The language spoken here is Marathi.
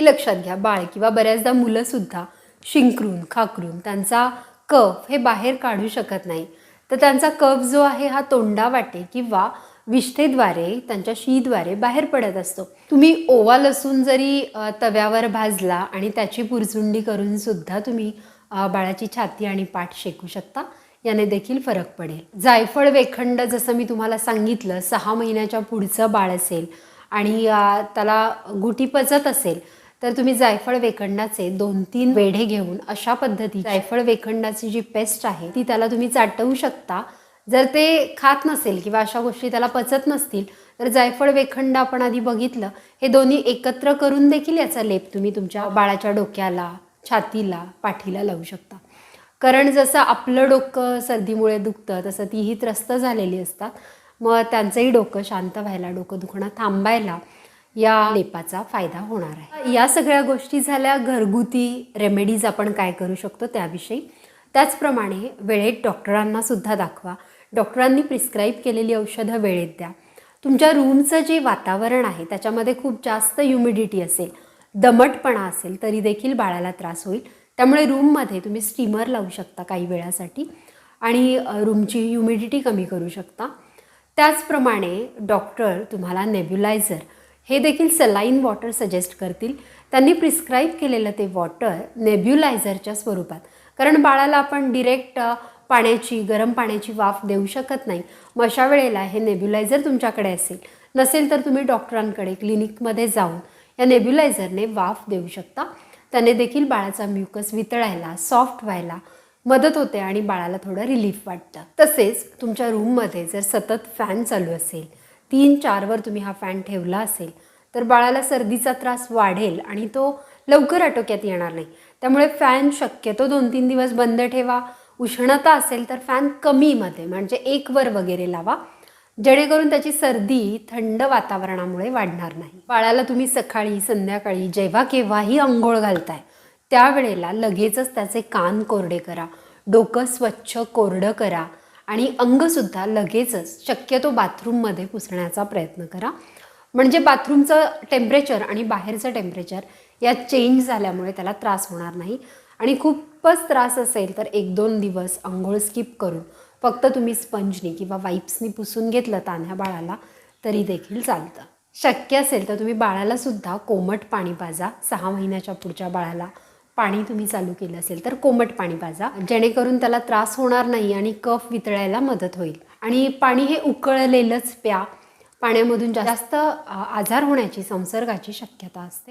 हे लक्षात घ्या. बाळ किंवा बऱ्याचदा मुलंसुद्धा शिंकरून खाकरून त्यांचा कफ हे बाहेर काढू शकत नाही. तर त्यांचा कफ जो आहे हा तोंडावाटे किंवा विष्ठेद्वारे त्यांच्या शीद्वारे बाहेर पडत असतो. तुम्ही ओवा लसूण जरी तव्यावर भाजला आणि त्याची पुरचुंडी करून सुद्धा तुम्ही बाळाची छाती आणि पाठ शेकू शकता. याने देखील फरक पडेल. जायफळ वेखंड जसं मी तुम्हाला सांगितलं सहा महिन्याच्या पुढचं बाळ असेल आणि त्याला गुटी पचत असेल तर तुम्ही जायफळ वेखंडाचे दोन तीन वेढे घेऊन अशा पद्धती जायफळ वेखंडाची जी पेस्ट आहे ती त्याला तुम्ही चाटवू शकता. जर ते खात नसेल किंवा अशा गोष्टी त्याला पचत नसतील तर जायफळ वेखंड आपण आधी बघितलं. हे दोन्ही एकत्र करून देखील याचा लेप तुम्ही तुमच्या बाळाच्या डोक्याला छातीला पाठीला लावू शकता. कारण जसं आपलं डोकं सर्दीमुळे दुखतं तसं तीही त्रस्त झालेली असतात. मग त्यांचंही डोकं शांत व्हायला डोकं दुखणं थांबायला या लेपाचा फायदा होणार आहे. या सगळ्या गोष्टी झाल्या घरगुती रेमेडीज आपण काय करू शकतो त्याविषयी? त्याचप्रमाणे वेळेत डॉक्टरांना सुद्धा दाखवा. डॉक्टरांनी प्रिस्क्राईब केलेली औषधं वेळेत द्या. तुमच्या रूमचं जे वातावरण आहे त्याच्यामध्ये खूप जास्त ह्युमिडिटी असेल दमटपणा असेल तरी देखील बाळाला त्रास होईल. त्यामुळे रूममध्ये तुम्ही स्टीमर लावू शकता काही वेळासाठी आणि रूमची ह्युमिडिटी कमी करू शकता. त्याचप्रमाणे डॉक्टर तुम्हाला नेब्युलायझर हे देखील सलाईन वॉटर सजेस्ट करतील. त्यांनी प्रिस्क्राईब केलेलं ते वॉटर नेब्युलायझरच्या स्वरूपात. कारण बाळाला आपण डिरेक्ट पाण्याची गरम पाण्याची वाफ देऊ शकत नाही. मग अशा वेळेला हे नेब्युलायझर तुमच्याकडे असेल. नसेल तर तुम्ही डॉक्टरांकडे क्लिनिकमध्ये जाऊन या नेब्युलायझरने वाफ देऊ शकता. त्याने देखील बाळाचा म्युकस वितळायला सॉफ्ट व्हायला मदत होते आणि बाळाला थोडं रिलीफ वाटतं. तसेच तुमच्या रूममध्ये जर सतत फॅन चालू असेल तीन चारवर तुम्ही हा फॅन ठेवला असेल तर बाळाला सर्दीचा त्रास वाढेल आणि तो लवकर आटोक्यात येणार नाही. त्यामुळे फॅन शक्यतो दोन तीन दिवस बंद ठेवा. उष्णता असेल तर फॅन कमीमध्ये म्हणजे एकवर वगैरे लावा. जेणेकरून त्याची सर्दी थंड वातावरणामुळे वाढणार नाही. बाळाला तुम्ही सकाळी संध्याकाळी जेव्हा केव्हाही आंघोळ घालताय त्यावेळेला लगेचच त्याचे कान कोरडे करा. डोकं स्वच्छ कोरडं करा. आणि अंगसुद्धा लगेचच शक्यतो बाथरूममध्ये पुसण्याचा प्रयत्न करा. म्हणजे बाथरूमचं टेम्परेचर आणि बाहेरचं टेम्परेचर यात चेंज झाल्यामुळे त्याला त्रास होणार नाही. आणि खूपच त्रास असेल तर एक दोन दिवस आंघोळ स्किप करून फक्त तुम्ही स्पंजनी किंवा वाईप्सनी पुसून घेतलं तान्ह्या बाळाला तरी देखील चालतं. शक्य असेल तर तुम्ही बाळालासुद्धा कोमट पाणी पाजा. सहा महिन्याच्या पुढच्या बाळाला पाणी तुम्ही चालू केलं असेल तर कोमट पाणी पाजा. जेणेकरून त्याला त्रास होणार नाही आणि कफ वितळायला मदत होईल. आणि पाणी हे उकळलेलंच प्या. पाण्यामधून जास्त आजार होण्याची संसर्गाची शक्यता असते.